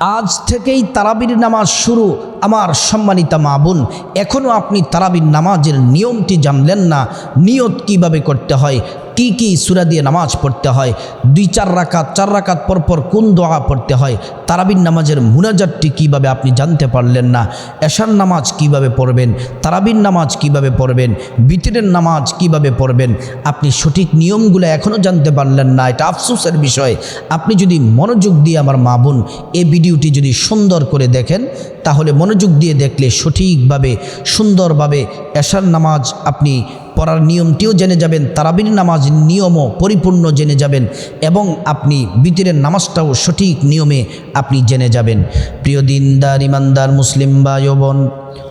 আজ থেকেই তারাবির নামাজ শুরু, আমার সম্মানিতা মা বোন। এখনও আপনি তারাবির নামাজের নিয়মটি জানলেন না, নিয়ত কীভাবে করতে হয়, কি কি সুরা দিয়ে নামাজ পড়তে হয়, দুই চার রাকাত চার রাকাত পরপর কোন দোয়া পড়তে হয় তারাবির নামাজের মুনাজাতটি কীভাবে আপনি জানতে পারলেন না? এশার নামাজ কীভাবে পড়বেন? তারাবির নামাজ কীভাবে পড়বেন? বিতিরের নামাজ কীভাবে পড়বেন? আপনি সঠিক নিয়মগুলো এখনও জানতে পারলেন না। এটা আফসোসের বিষয়। আপনি যদি মনোযোগ দিয়ে আমার মা বোন এই ভিডিওটি যদি সুন্দর করে দেখেন, তাহলে মনোযোগ দিয়ে দেখলে সঠিকভাবে, সুন্দরভাবে এশার নামাজ আপনি পড়ার নিয়মটিও জেনে যাবেন, তারাবির নামাজ নিয়মও পরিপূর্ণ জেনে যাবেন এবং আপনি বিতিরের নামাজটাও সঠিক নিয়মে আপনি জেনে যাবেন। প্রিয় দিনদার, ইমানদার, মুসলিম বা যৌবন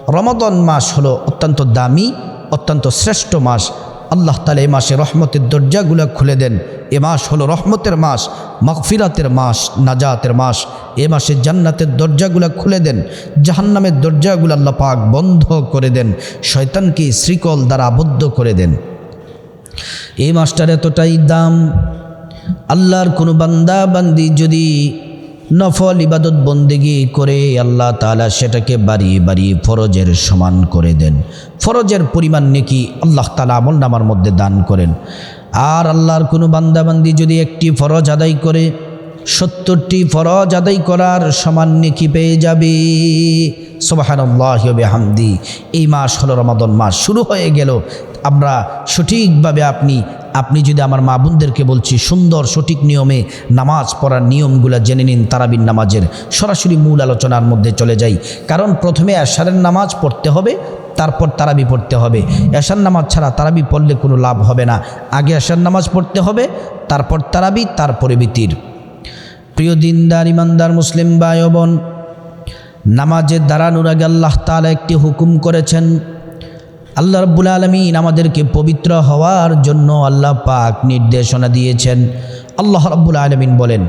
রমাদন মাস হলো অত্যন্ত দামি, অত্যন্ত শ্রেষ্ঠ মাস। আল্লাহ তালা এ মাসে রহমতের দরজাগুলো খুলে দেন। এ মাস হলো রহমতের মাস মকফিরাতের মাস, নাজাতের মাস। এ মাসে জান্নাতের দরজাগুলো খুলে দেন, জাহান্নামের দরজাগুলো আল্লাহ পাক বন্ধ করে দেন, শয়তানকে শ্রীকল দ্বারা আবদ্ধ করে দেন। এই মাসটার এতটাই দাম। আল্লাহর কোনো বান্দা বান্দি যদি নফল ইবাদত বন্দিগি করে আল্লাহ তালা সেটাকে বাড়িয়ে বাড়িয়ে ফরজের সমান করে দেন। ফরজের পরিমাণ নেকি আল্লাহ তালা আমল নামার মধ্যে দান করেন। আর আল্লাহর কোনো বান্দাবান্দি যদি একটি ফরজ আদায় করে, সত্তরটি ফরজ আদায় করার সমান নেকি পেয়ে যাবে। সোবাহানল্লাহবে হামদি এই মাস হলো রমাদন মাস, শুরু হয়ে গেল। আমরা সঠিকভাবে আপনি আপনি যদি আমার মা বোনদেরকে বলছি, সুন্দর সঠিক নিয়মে নামাজ পড়ার নিয়মগুলো জেনে নিন তারাবিন নামাজের সরাসরি মূল আলোচনার মধ্যে চলে যাই। কারণ প্রথমে আশারের নামাজ পড়তে হবে, তারপর তারাবি পড়তে হবে। এশার নামাজ ছাড়া তারাবি পড়লে কোনো লাভ হবে না। আগে এশার নামাজ পড়তে হবে, তারপর তারাবি, তারপরে বিতির। প্রিয় দিনদার, ইমানদার মুসলিম বায়বন নামাজের দাঁড়ানোর আগে আল্লাহ তালা একটি হুকুম করেছেন আল্লাহ রব্বুল আলমিন আমাদেরকে পবিত্র হওয়ার জন্য আল্লাহ পাক নির্দেশনা দিয়েছেন। আল্লাহ রব্বুল আলমিন বলেন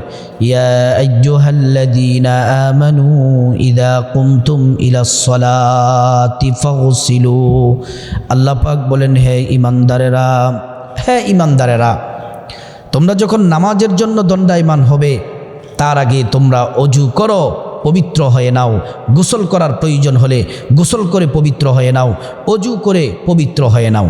আল্লাহ পাক বলেন, হে ইমানদারেরা হে ইমানদারেরা তোমরা যখন নামাজের জন্য দণ্ডায়মান হবে, তার আগে তোমরা অজু করো। পবিত্র হয়ে নাও। গোসল করার প্রয়োজন হলে গোসল করে পবিত্র হয়ে নাও, অজু করে পবিত্র হয়ে নাও।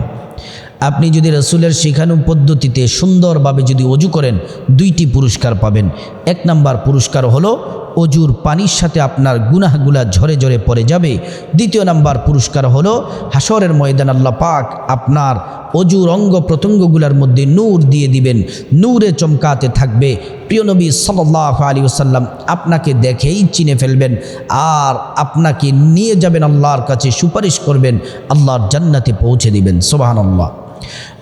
আপনি যদি রসুলের শেখানো পদ্ধতিতে সুন্দরভাবে যদি অজু করেন, দুইটি পুরস্কার পাবেন। এক নাম্বার পুরস্কার হলো অজুর পানির সাথে আপনার গুনাহগুলা ঝরে ঝরে পড়ে যাবে। দ্বিতীয় নাম্বার পুরস্কার হলো হাসরের ময়দান আল্লাহ পাক আপনার অজুর অঙ্গ প্রত্যঙ্গগুলোর মধ্যে নূর দিয়ে দিবেন। নূরে চমকাতে থাকবে। প্রিয় নবী সাল্লাহ আলী ওসাল্লাম আপনাকে দেখেই চিনে ফেলবেন আর আপনাকে নিয়ে যাবেন আল্লাহর কাছে সুপারিশ করবেন, আল্লাহর জান্নাতে পৌঁছে দিবেন। সোবাহান আল্লাহ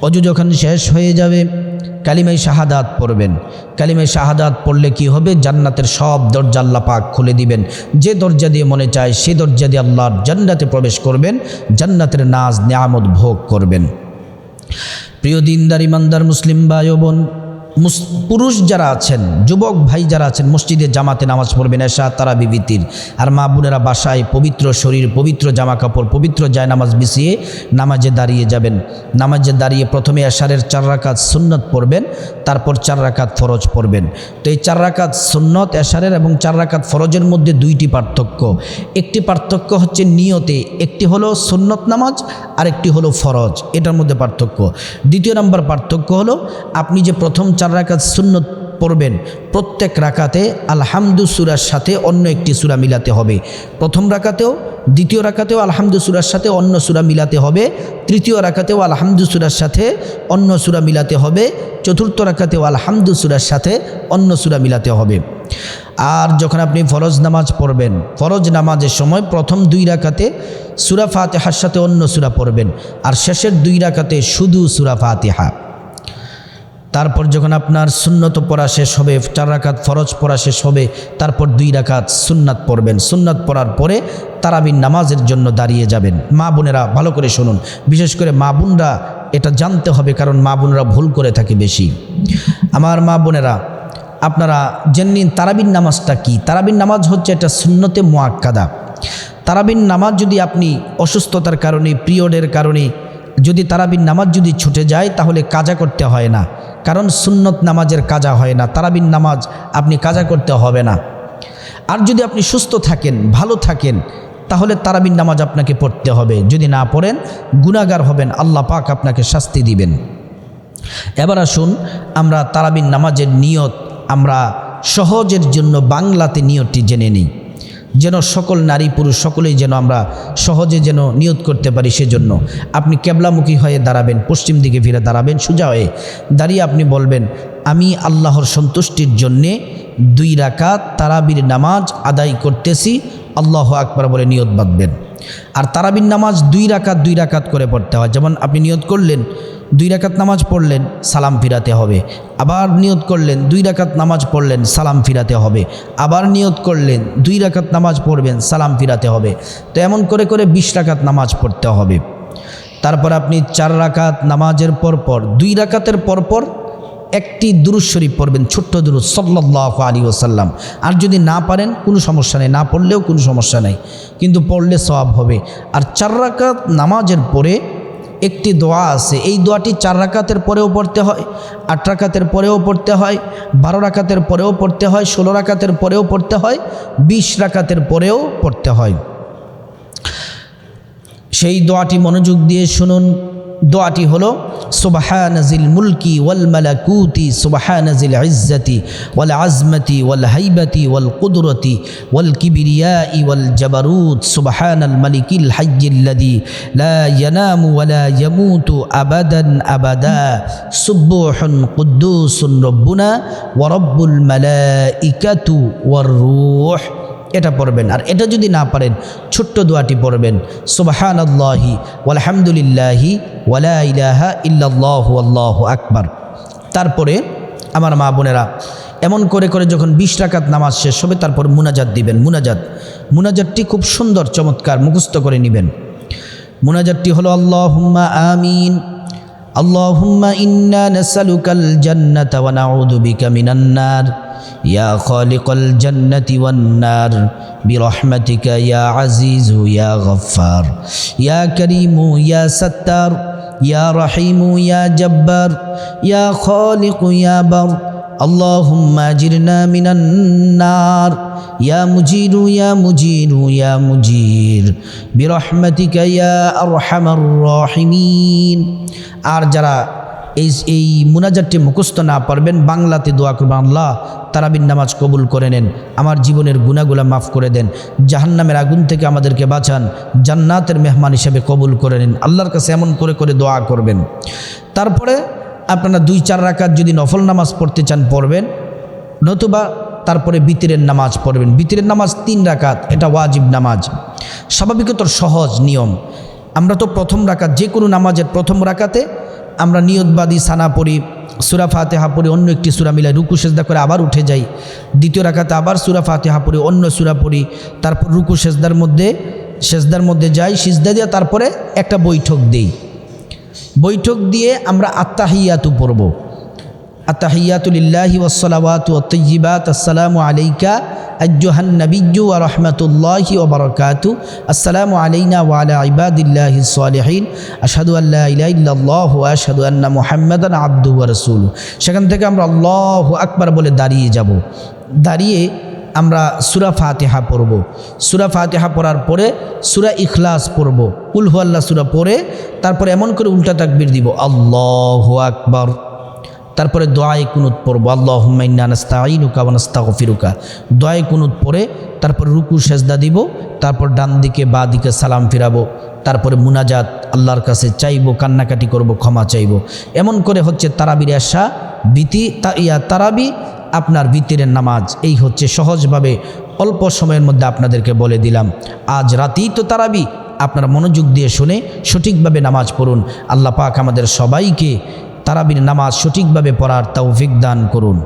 অজু যখন শেষ হয়ে যাবে কালিমাই শাহাদাত পড়বেন। কালিমাই শাহাদাত পড়লে কি হবে? জান্নাতের সব দরজা আল্লাহ পাক খুলে দিবেন। যে দরজা দিয়ে মনে চায়, সে দরজা দিয়ে আল্লাহর জান্নাতে প্রবেশ করবেন, জান্নাতের নাজ, নিয়ামত ভোগ করবেন। প্রিয় দিনদার, ইমানদার, মুসলিম ভাই বোন পুরুষ যারা আছেন, যুবক ভাই যারা আছেন, মসজিদে জামাতে নামাজ পড়বেন এসা তারা বিবৃতির আর মা বোনেরা বাসায় পবিত্র শরীর, পবিত্র জামা কাপড় পবিত্র জায় নামাজ বিছিয়ে নামাজে দাঁড়িয়ে যাবেন। নামাজে দাঁড়িয়ে প্রথমে এশারের চার রাকাত সুন্নত পড়বেন, তারপর চার রাকাত ফরজ পড়বেন। তো এই চার রাকাত সুন্নত, এশারের এবং চার রাকাত ফরজের মধ্যে দুইটি পার্থক্য। একটি পার্থক্য হচ্ছে নিয়তে, একটি হলো সুন্নত নামাজ আর একটি হলো ফরজ। এটার মধ্যে পার্থক্য। দ্বিতীয় নাম্বার পার্থক্য হলো, আপনি যে প্রথম চার রাকাত সুন্নত পড়বেন। প্রত্যেক রাকাতে আলহামদু সুরার সাথে অন্য একটি সুরা মিলাতে হবে। প্রথম রাকাতেও, দ্বিতীয় রাকাতেও আলহামদু সুরার সাথে অন্য সুরা মিলাতে হবে। তৃতীয় রাকাতেও আলহামদু সুরার সাথে অন্য সুরা মিলাতে হবে। চতুর্থ রাকাতেও আলহামদু সুরার সাথে অন্য সুরা মিলাতে হবে। আর যখন আপনি ফরজ নামাজ পড়বেন, ফরজ নামাজের সময় প্রথম দুই রাকাতে সুরা ফাতেহার সাথে অন্য সুরা পড়বেন। আর শেষের দুই রাকাতে শুধু সুরা ফাতেহা। তারপর যখন আপনার সুন্নত পড়া শেষ হবে, চার রাকাত ফরজ পড়া শেষ হবে, তারপর দুই রাকাত সুন্নাত পড়বেন। সুন্নাত পড়ার পরে তারাবিন নামাজের জন্য দাঁড়িয়ে যাবেন। মা বোনেরা, ভালো করে শুনুন। বিশেষ করে মা বোনরা এটা জানতে হবে, কারণ মা বোনেরা ভুল করে থাকে বেশি। আমার মা বোনেরা, আপনারা জেনে তারাবিন নামাজটা কি? তারাবিন নামাজ হচ্ছে এটা সুন্নতে মোয়াক্কাদা তারাবিন নামাজ যদি আপনি অসুস্থতার কারণে, পিরিয়ডের কারণে যদি তারাবিন নামাজ যদি ছুটে যায়, তাহলে কাজা করতে হয় না। কারণ সুন্নত নামাজের কাজা হয় না তারাবিন নামাজ আপনি কাজা করতে হবে না। আর যদি আপনি সুস্থ থাকেন, ভালো থাকেন, তাহলে তারাবিন নামাজ আপনাকে পড়তে হবে। যদি না পড়েন গুণাগার হবেন, আল্লাহ পাক আপনাকে শাস্তি দিবেন। এবার আসুন, আমরা তারাবিন নামাজের নিয়ত, আমরা সহজের জন্য বাংলাতে নিয়তটি জেনে নিই। যেন সকল নারী পুরুষ সকলেই যেন আমরা সহজে যেন নিয়ত করতে পারি সেজন্য। আপনি কেবলামুখী হয়ে দাঁড়াবেন, পশ্চিম দিকে ফিরে দাঁড়াবেন, সোজা হয়ে দাঁড়িয়ে আপনি বলবেন, আমি আল্লাহর সন্তুষ্টির জন্যে দুই রাকাত তারাবির নামাজ আদায় করতেছি, আল্লাহ আকবার বলে নিয়ত বাঁধবেন। আর তারাবির নামাজ দুই রাকাত দুই রাকাত করে পড়তে হয়। যেমন আপনি নিয়ত করলেন, দুই রাকাত নামাজ পড়লেন, সালাম ফিরাতে হবে। আবার নিয়ত করলেন, দুই রাকাত নামাজ পড়লেন, সালাম ফিরাতে হবে। আবার নিয়ত করলেন, দুই রাকাত নামাজ পড়বেন, সালাম ফিরাতে হবে। তো এমন করে করে বিশ রাকাত নামাজ পড়তে হবে। তারপর আপনি চার রাকাত নামাজের পরপর, দুই রাকাতের পরপর একটি দুরুদ শরীফ পড়বেন, ছোট্ট দুরুদ সাল্লাহ আলী ওসাল্লাম আর যদি না পারেন, কোনো সমস্যা নেই, না পড়লেও কোনো সমস্যা নেই। কিন্তু পড়লে সওয়াব হবে। আর চার রাকাত নামাজের পরে একটি দোয়া আছে, এই দোয়াটি চার রাকাতের পরেও পড়তে হয়, আট রাকাতের পরেও পড়তে হয়, বারো রাকাতের পরেও পড়তে হয়, ষোলো রাকাতের পরেও পড়তে হয়, বিশ রাকাতের পরেও পড়তে হয়। সেই দোয়াটি মনোযোগ দিয়ে শুনুন। দোয়াটি হলো সুবাহানজিল মুলকি ওয়াল মালাকুতি সুবাহানজিল ইজ্জতি ওয়াল আজমতি ওয়াল হাইবতি ওয়াল কুদরতি ওয়াল কিবিরিয়াই ওয়াল জাবারুত সুবাহানাল মালিকিল হাইয়িল্লাযী লা ইয়ানামু ওয়ালা ইয়ামুতু আবাদান আবাদা সুবহুন কুদ্দুসুন রব্বুনা ওয়া রব্বুল মালাইকাতু ওয়ার রূহ এটা পড়বেন। আর এটা যদি না পারেন, ছোট্ট দোয়াটি পড়বেন। সুবাহান আল্লাহি আলহামদুলিল্লাহি ওয়ালা ইলাহা আল্লাহ আকবার। তারপরে আমার মা বোনেরা, এমন করে করে যখন বিশ রাকাত নামাজ শেষ হবে, তারপর মুনাজাত দিবেন। মুনাজাত। মুনাজাতটি খুব সুন্দর, চমৎকার, মুখস্থ করে নেবেন। মুনাজাতটি হলো, আল্লাহুম্মা আমিন। আল্লাহুম্মা ইন্না নাসালুকাল জান্নাতা ওয়া বিকা মিনান নার। يا خالق الجنة والنار برحمتك يا عزيز يا غفار يا كريم يا ستار يا رحيم يا جبار يا خالق يا بر اللهم اجرنا من النار يا مجير يا مجير يا مجير برحمتك يا ارحم الراحمين আর যারা এই এই মুনাজারটি মুখস্থ না পারবেন, বাংলাতে দোয়া করবেন, আল্লাহ তারাবিন নামাজ কবুল করে নেন, আমার জীবনের গুণাগুলা মাফ করে দেন, জাহান্নামের আগুন থেকে আমাদেরকে বাঁচান, জান্নাতের মেহমান হিসেবে কবুল করে নেন, আল্লাহর কাছে এমন করে করে দোয়া করবেন। তারপরে আপনারা দুই, চার রাকাত যদি নফল নামাজ পড়তে চান, পড়বেন, নতুবা তারপরে বিতিরের নামাজ পড়বেন। বিতিরের নামাজ তিন রাকাত, এটা ওয়াজিব নামাজ। স্বাভাবিকতর সহজ নিয়ম। আমরা তো প্রথম রাকাত, যে কোনো নামাজের প্রথম রাকাতে আমরা নিয়তবাদী সানা পড়ি, সুরা ফাতেহা পড়ি, অন্য একটি সুরা মিলাই রুকু সেজদা করে আবার উঠে যাই। দ্বিতীয় রাখাতে আবার সুরা ফাতেহা পড়ি, অন্য সুরা পড়ি, তারপর রুকু সেজদার মধ্যে সেজদার মধ্যে যাই, সিজদা দিয়ে তারপরে একটা বৈঠক দেই। বৈঠক দিয়ে আমরা আত্মাহিয়াতু পড়ব। আত্মাহিয়াতুলিল্লাহি ওসলাওয়াতু তৈবাত আসসালামু আলাইকা আজ্জুহান নবিজ্জু ওয়া রহমতুল্লাহি ওয়া বারাকাতু। আসসালামু আলাইনা ওয়া আলা ইবাদিল্লাহি সালিহিন। আশহাদু আল্লা ইলাহা ইল্লাল্লাহু ওয়া আশহাদু আন্না মুহাম্মাদান আবদুহু ওয়া রাসূলুহু। সেখান থেকে আমরা আল্লাহু আকবার বলে দাঁড়িয়ে যাব। দাঁড়িয়ে আমরা সুরা ফাতেহা পড়ব। সুরা ফাতেহা পড়ার পরে সুরা ইখলাস পড়ব। উলহু আল্লাহ সুরা পড়ে তারপরে এমন করে উল্টা তাকবির দিব, আল্লাহু আকবার। তারপরে দোয়াই কুনুত পড়ব আল্লাহ হুম্মাইনাস্তাইনুকা ওয়ানাস্তাগফিরুকা দোয়াই কুনুত পরে তারপর রুকু, সেজদা দিব, তারপর ডান দিকে, বা দিকে সালাম ফিরাবো, তারপরে মুনাজাত, আল্লাহর কাছে চাইব, কান্নাকাটি করব, ক্ষমা চাইব। এমন করে হচ্ছে তারাবির আশা বিতি ইয়া তারাবি, আপনার ভিতরের নামাজ। এই হচ্ছে সহজভাবে অল্প সময়ের মধ্যে আপনাদেরকে বলে দিলাম। আজ রাতেই তো তারাবি, আপনারা মনোযোগ দিয়ে শুনে সঠিকভাবে নামাজ পড়ুন। আল্লাহ পাক আমাদের সবাইকে তারাবির নামাজ সঠিকভাবে পড়ার তৌফিক দান করুন।